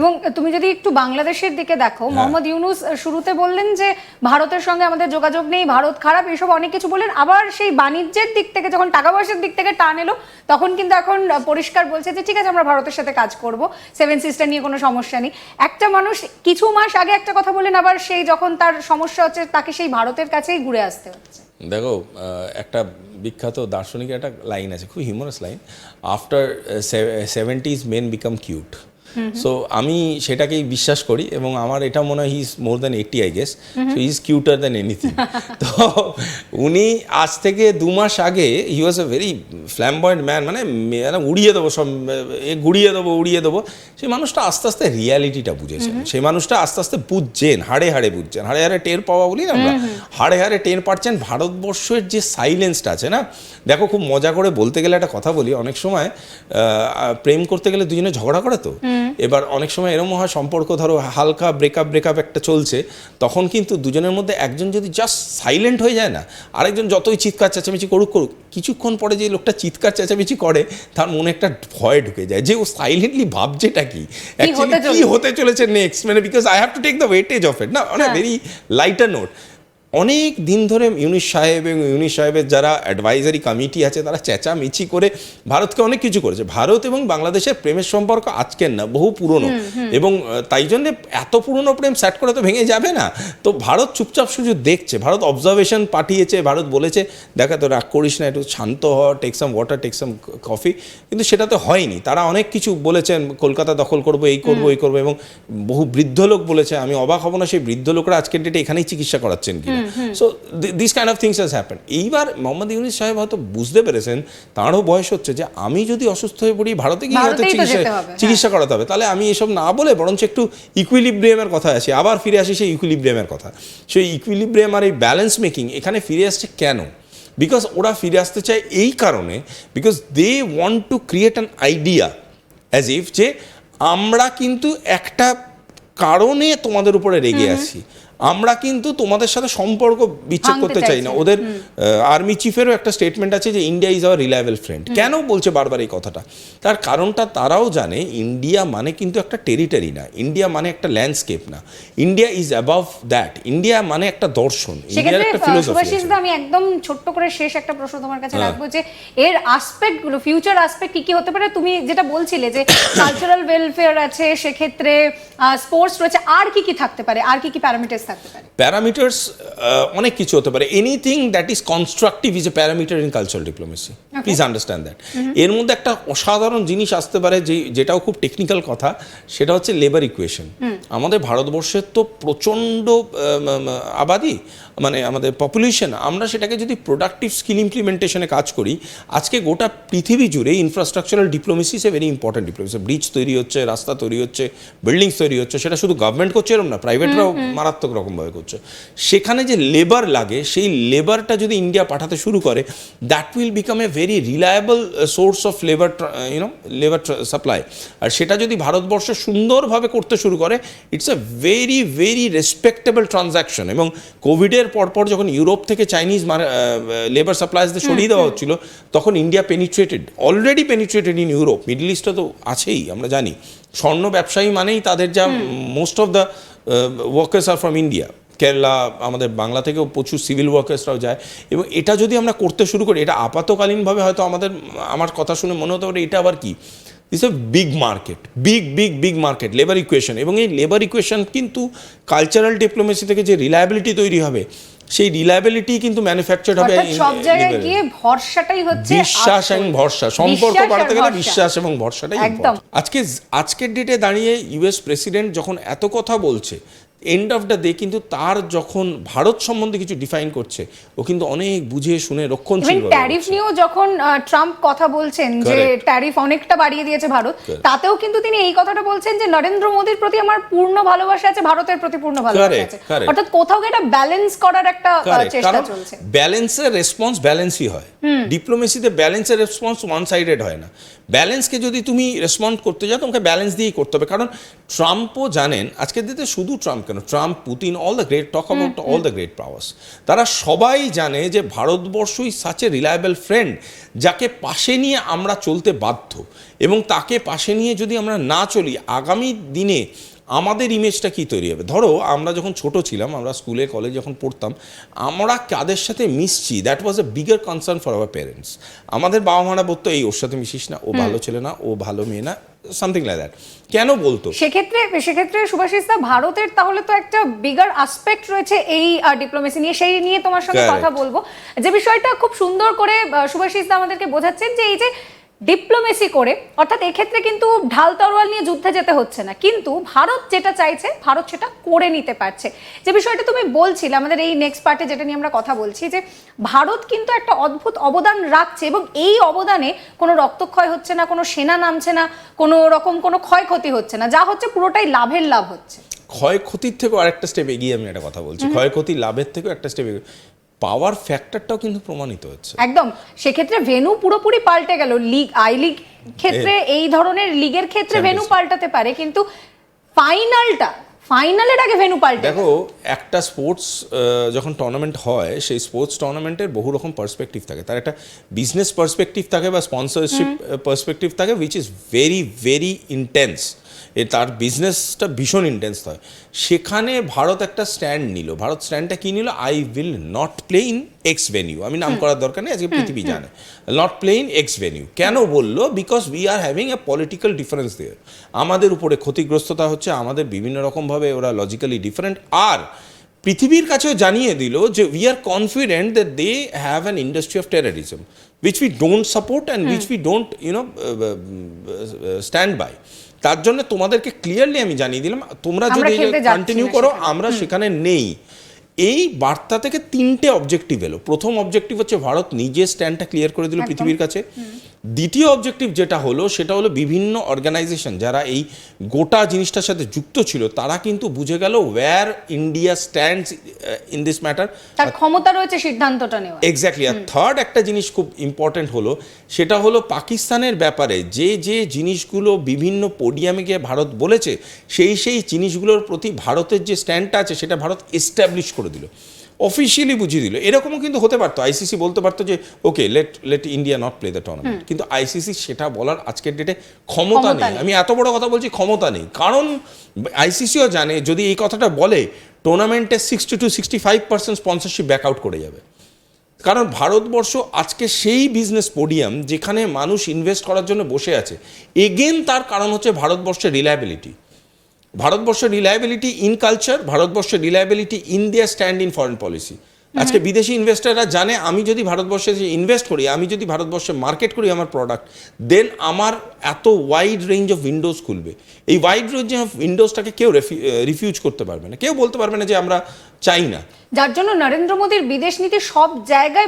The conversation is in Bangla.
এবং তুমি যদি একটু বাংলাদেশের দিকে দেখো হ্যাঁ। মোহাম্মদ ইউনুস শুরুতে বললেন যে ভারতের সঙ্গে আমাদের যোগাযোগ নেই ভারত খারাপ এসব অনেক কিছু বললেন। আবার সেই বাণিজ্যের দিক থেকে যখন টাকা পয়সার দিক থেকে টান এলো তখন কিন্তু এখন পরিষ্কার বলছে যে ঠিক আছে আমরা ভারতের সাথে কাজ করব সেভেন সিস্টার নিয়ে কোনো সমস্যা নেই। একটা মানুষ কিছু মাস আগে একটা কথা বলেন আবার সেই যখন তার সমস্যা হচ্ছে তাকে সেই ভারতের কাছেই ঘুরে আসতে হচ্ছে। দেখো একটা বিখ্যাত দার্শনিকের একটা লাইন আছে খুব humorous line after seventies men become cute so আমি সেটাকেই বিশ্বাস করি এবং আমার এটা মনে হয় is more than eighty I guess so is cuter than anything তো উনি আজ থেকে দু মাস আগে he was a very flamboyant man মানে উড়িয়ে দেবো সব এ গুড়িয়ে দেবো উড়িয়ে দেবো। সেই মানুষটা আস্তে আস্তে রিয়ালিটিটা বুঝেছেন সেই মানুষটা আস্তে আস্তে বুঝছেন হাড়ে হাড়ে বুঝছেন। হাড়ে হাড়ে টের পাওয়া বলি না আমরা? হাড়ে হাড়ে টের পাচ্ছেন ভারতবর্ষের যে সাইলেন্সটা আছে না? দেখো খুব মজা করে বলতে গেলে একটা কথা বলি অনেক সময় আহ, প্রেম করতে গেলে দুজনে ঝগড়া করে তো? এবার অনেক সময় এরকম হয় সম্পর্ক ধরো হালকা ব্রেকআপ ব্রেকআপ একটা চলছে তখন কিন্তু দুজনের মধ্যে একজন যদি জাস্ট সাইলেন্ট হয়ে যায় না আরেকজন যতই চিৎকার চেঁচামেচি করুক করুক কিছুক্ষণ পরে যে লোকটা চিৎকার চেঁচামেচি করে তার মনে একটা ভয় ঢুকে যায় যে ও সাইলেন্টলি ভাবছেটা কি? অ্যাকচুয়ালি কি হতে চলেছে নেক্সট মানে because I have to take the weightage of it না অনেক হ্যাঁ। ভেরি লাইটার নোট অনেক দিন ধরে ইউনিশ সাহেব এবং ইউনিশ সাহেবের যারা অ্যাডভাইজারি কমিটি আছে তারা চেঁচামেচি করে ভারতকে অনেক কিছু করেছে। ভারত এবং বাংলাদেশের প্রেমের সম্পর্ক আজকের না বহু পুরনো। এবং তাই জন্য এত পুরনো প্রেম স্যাট করে তো ভেঙে যাবে না। তো ভারত চুপচাপ শুধু দেখছে ভারত অবজারভেশন পাঠিয়েছে ভারত বলেছে দেখা তো রাগ করিস না একটু শান্ত হ take some water take some coffee কিন্তু সেটা তো হয়নি। তারা অনেক কিছু বলেছেন কলকাতা দখল করব এই করব এই করব এবং বহু বৃদ্ধ লোক বলেছে আমি অবাক হব না সেই বৃদ্ধ লোকরা আজকের ডেটে এখানেই চিকিৎসা করাচ্ছেন কিনা? So this kind of things has happen এইবার মোহাম্মদ ইউনিস সাহেব হয়তো বুঝতে পেরেছেন তাঁরও বয়স হচ্ছে যে আমি যদি অসুস্থ হয়ে পড়ি ভারতে গিয়ে হয়তো চিকিৎসা হবে, হ্যাঁ। চিকিৎসা করাতে হবে। তাহলে আমি এসব না বলে বরঞ্চ একটু ইকুইলিব্রিয়ামের কথা আসি আবার ফিরে আসি সেই ইকুইলিব্রিয়ামের কথা। সেই ইকুইলিব্রিয়াম আর এই ব্যালেন্স মেকিং এখানে ফিরে আসছে কেন? বিকজ ওরা ফিরে আসতে চায় এই কারণে because they want to create an idea as if যে আমরা কিন্তু একটা কারণে তোমাদের উপরে রেগে আছি। আমরা কিন্তু তোমাদের সাথে সম্পর্ক বিচ্ছেদ করতে চাই না। ওদের আর্মি চিফেরও একটা স্টেটমেন্ট আছে যে India is our reliable friend কেন বলছে বারবার এই কথাটা? তার কারণটা তারাও জানে ইন্ডিয়া মানে কিন্তু একটা টেরিটারি না। ইন্ডিয়া মানে একটা ল্যান্ডস্কেপ না। India is above that India মানে একটা দর্শন। ইন্ডিয়ার একটা ফিলোসফি আমি একদম ছোট্ট করে শেষ একটা প্রশ্ন তোমার কাছে হ্যাঁ। রাখব যে এর আসপেক্টগুলো ফিউচার আসপেক্ট কি কি হতে পারে? তুমি যেটা বলছিলে যে কালচারাল ওয়েলফেয়ার আছে সেক্ষেত্রে স্পোর্টস রয়েছে আর কি কি থাকতে পারে? আর কি কি প্যারামিটার্স থাকতে পারে। প্যারামিটার্স অনেক কিছু হতে পারে। Anything that is constructive is a parameter in cultural diplomacy please understand that এর মধ্যে একটা অসাধারণ জিনিস আসতে পারে যে যেটাও খুব টেকনিক্যাল কথা সেটা হচ্ছে লেবার ইকুয়েশন আমাদের ভারতবর্ষের তো প্রচণ্ড আবাদি মানে আমাদের পপুলেশন আমরা সেটাকে যদি প্রোডাক্টিভ স্কিল ইমপ্লিমেন্টেশনে কাজ করি আজকে গোটা পৃথিবী জুড়ে infrastructural diplomacy a very important diplomacy bridge তৈরি হচ্ছে রাস্তা তৈরি হচ্ছে বিল্ডিংস তৈরি হচ্ছে সেটা শুধু গভর্নমেন্ট করছে এরকম না প্রাইভেটরাও মারাত্মক রকমভাবে করছে। সেখানে যে লেবার লাগে সেই লেবারটা যদি ইন্ডিয়া পাঠাতে শুরু করে that will become a very reliable source of labour you know labour supply আর সেটা যদি ভারতবর্ষ সুন্দরভাবে করতে শুরু করে it's a very very respectable transaction এবং কোভিডের পরপর যখন ইউরোপ থেকে চাইনিজ লেবার সাপ্লাইজদের সরিয়ে দেওয়া হচ্ছিল তখন India penetrated already penetrated in Europe middle ইস্টে তো আছেই আমরা জানি। স্বর্ণ ব্যবসায়ী মানেই তাদের যা most of the workers are from India Kerala, আমাদের বাংলা থেকেও প্রচুর সিভিল ওয়ার্কার্সরাও যায়। এবং এটা যদি আমরা করতে শুরু করি, এটা আপাতকালীনভাবে হয়তো আমাদের, আমার কথা শুনে মনে হতে পারে, এটা আবার কি? Is a big market big big big market labour equation এবং এই লেবার ইকুয়েশন কিন্তু কালচারাল ডিপ্লোমেসি থেকে যে রিলায়েবিলিটি তৈরি হবে সেই রিলায়েবিলিটি কিন্তু ম্যানুফ্যাকচার হবে সব জায়গায় গিয়ে ভরসাটাই হচ্ছে বিশ্বাস এবং ভরসা সম্পর্ক বাড়াতে গেলে বিশ্বাস এবং ভরসাটাই একদম। আজকে আজকের ডেটে দাঁড়িয়ে ইউএস প্রেসিডেন্ট যখন এত কথা বলছে এন্ড অফ দ্য ডে কিন্তু তার যখন ভারত সম্বন্ধে কিছু ডিফাইন করছে ও কিন্তু অনেক বুঝে শুনে রক্ষণশীল ট্যারিফ নিয়েও যখন ট্রাম্প কথা বলছেন যে ট্যারিফ অনেকটা বাড়িয়ে দিয়েছে ভারত তাতেও কিন্তু তিনি এই কথাটা বলছেন যে নরেন্দ্র মোদীর প্রতি আমার পূর্ণ ভালোবাসা আছে ভারতের প্রতি পূর্ণ ভালোবাসা আছে। অর্থাৎ কোথাও একটা ব্যালেন্স করার একটা চেষ্টা চলছে। ব্যালেন্সের রেসপন্স ব্যালেন্সই হয়। ডিপ্লোমেসিতে ব্যালেন্সের রেসপন্স ওয়ান সাইডেড হয় না। ব্যালেন্সকে যদি তুমি রেসপন্ড করতে যাও তোমাকে ব্যালেন্স দিয়েই করতে হবে। কারণ ট্রাম্পও জানেন আজকের দিতে শুধু ট্রাম্প কেন Trump Putin all the great talk about all the great powers তারা সবাই জানে যে ভারতবর্ষই সাচ এ রিলায়েবল ফ্রেন্ড যাকে পাশে নিয়ে আমরা চলতে বাধ্য এবং তাকে পাশে নিয়ে যদি আমরা না চলি আগামী দিনে আমাদের ইমেজটা কি তৈরি হবে? ধরো আমরা যখন ছোট ছিলাম আমরা স্কুলে কলেজ যখন পড়তাম আমরা কাদের সাথে মিশছি? That was a bigger concern for our parents আমাদের বাবা মারা বলতো এই ওর সাথে মিশিস না ও ভালো ছেলে না ও ভালো মেয়ে না সামথিং লাইক দ্যাট কেন বলতো? সেক্ষেত্রে সেক্ষেত্রে সুভাষিস দা ভারতের তাহলে তো একটা বিগার আসপেক্ট রয়েছে এই ডিপ্লোমেসি নিয়ে। সেই নিয়ে তোমার সঙ্গে কথা বলব। যে বিষয়টা খুব সুন্দর করে সুভাষিস দা আমাদেরকে বোঝাচ্ছেন যে এই যে ডিপ্লোমেসি করে অর্থাৎ এক্ষেত্রে কিন্তু ঢাল তরোয়াল নিয়ে যুদ্ধে যেতে হচ্ছে না। কিন্তু ভারত যেটা চাইছে ভারত সেটা করে নিতে পারছে। যে বিষয়টা তুমি বলছিলে আমাদের এই নেক্সট পার্টে যেটা নিয়ে আমরা কথা বলছি যে ভারত কিন্তু একটা অদ্ভুত অবদান রাখছে এবং এই অবদানে কোনো রক্তক্ষয় হচ্ছে না কোনো সেনা নামছে না কোনো রকম কোনো ক্ষয়ক্ষতি হচ্ছে না। যা হচ্ছে পুরোটাই লাভের লাভ হচ্ছে। ক্ষয়ক্ষতির থেকেও আরেকটা স্টেপ এগিয়ে আমি একটা কথা বলছি। ক্ষয়ক্ষতি লাভের থেকেও একটা স্টেপ পাওয়ার ফ্যাক্টরটাও কিন্তু প্রমাণিত হচ্ছে। একদম। সেক্ষেত্রে ভেনু পুরোপুরি পাল্টে গেল। লিগ আই লিগ ক্ষেত্রে এই ধরনের লিগের ক্ষেত্রে ভেনু পাল্টাতে পারে কিন্তু ফাইনালটা ফাইনালের আগে ভেনু পাল্টে দেখো একটা স্পোর্টস যখন টুর্নামেন্ট হয় সেই স্পোর্টস টুর্নামেন্টের বহু রকম পার্সপেক্টিভ থাকে। তার একটা বিজনেস পার্সপেক্টিভ থাকে বা স্পন্সরশিপ পার্সপেক্টিভ থাকে which is very very intense এ তার বিজনেসটা ভীষণ ইন্টেন্স হয়। সেখানে ভারত একটা স্ট্যান্ড নিল। ভারত স্ট্যান্ডটা কি নিল? I will not play in X venue আমি নাম করার দরকার নেই আজকে পৃথিবী জানে। Not play in X venue কেন বলল? Because we are having a political difference there আমাদের উপরে ক্ষতিগ্রস্ততা হচ্ছে আমাদের বিভিন্ন রকমভাবে ওরা লজিক্যালি ডিফারেন্ট আর পৃথিবীর কাছেও জানিয়ে দিল যে we are confident that they have an industry of terrorism which we don't support and which we don't you know stand by তার জন্য তোমাদেরকে ক্লিয়ারলি আমি জানিয়ে দিলাম তোমরা যদি কন্টিনিউ করো আমরা সেখানে নেই। এই বার্তা থেকে তিনটে অবজেক্টিভ এলো। প্রথম অবজেক্টিভ হচ্ছে ভারত নিজের স্ট্যান্ডটা ক্লিয়ার করে দিল পৃথিবীর কাছে। দ্বিতীয় অবজেক্টিভ যেটা হলো সেটা হলো বিভিন্ন অর্গানাইজেশন যারা এই গোটা জিনিসটার সাথে যুক্ত ছিল তারা কিন্তু বুঝে গেল where India stands in this matter তার ক্ষমতা রয়েছে সিদ্ধান্তটা নেওয়া এক্স্যাক্টলি আর থার্ড একটা জিনিস খুব ইম্পর্টেন্ট হলো সেটা হলো পাকিস্তানের ব্যাপারে যে যে জিনিসগুলো বিভিন্ন পোডিয়ামে গিয়ে ভারত বলেছে সেই সেই জিনিসগুলোর প্রতি ভারতের যে স্ট্যান্ডটা আছে সেটা ভারত এস্টাবলিশ করে দিল। অফিসিয়ালি বুঝিয়ে দিল। এরকমও কিন্তু হতে পারতো। আইসিসি বলতে পারতো যে okay let let India not play the tournament কিন্তু আইসিসি সেটা বলার আজকের ডেটে ক্ষমতা নেই। আমি এত বড় কথা বলছি ক্ষমতা নেই। কারণ আইসিসিও জানে যদি এই কথাটা বলে টুর্নামেন্টে sixty two sixty five percent sponsorship back out করে যাবে। কারণ ভারতবর্ষ আজকে সেই বিজনেস পোডিয়াম যেখানে মানুষ ইনভেস্ট করার জন্য বসে আছে। এগেন তার কারণ হচ্ছে ভারতবর্ষের রিলায়েবিলিটি ভারতবর্ষের রিলায়েবিলিটি ইন কালচার ভারতবর্ষের reliability in their stand in foreign policy আজকে বিদেশি ইনভেস্টাররা জানে আমি যদি ভারতবর্ষে ইনভেস্ট করি আমি যদি ভারতবর্ষে মার্কেট করি আমার প্রোডাক্ট দেন আমার এত ওয়াইড রেঞ্জ অফ উইন্ডোজ খুলবে। এই ওয়াইড রেঞ্জ অফ উইন্ডোজটাকে কেউ রিফিউজ করতে পারবে না। কেউ বলতে পারবে না যে আমরা চাই না। যার জন্য নরেন্দ্র মোদীর বিদেশ নীতি সব জায়গায়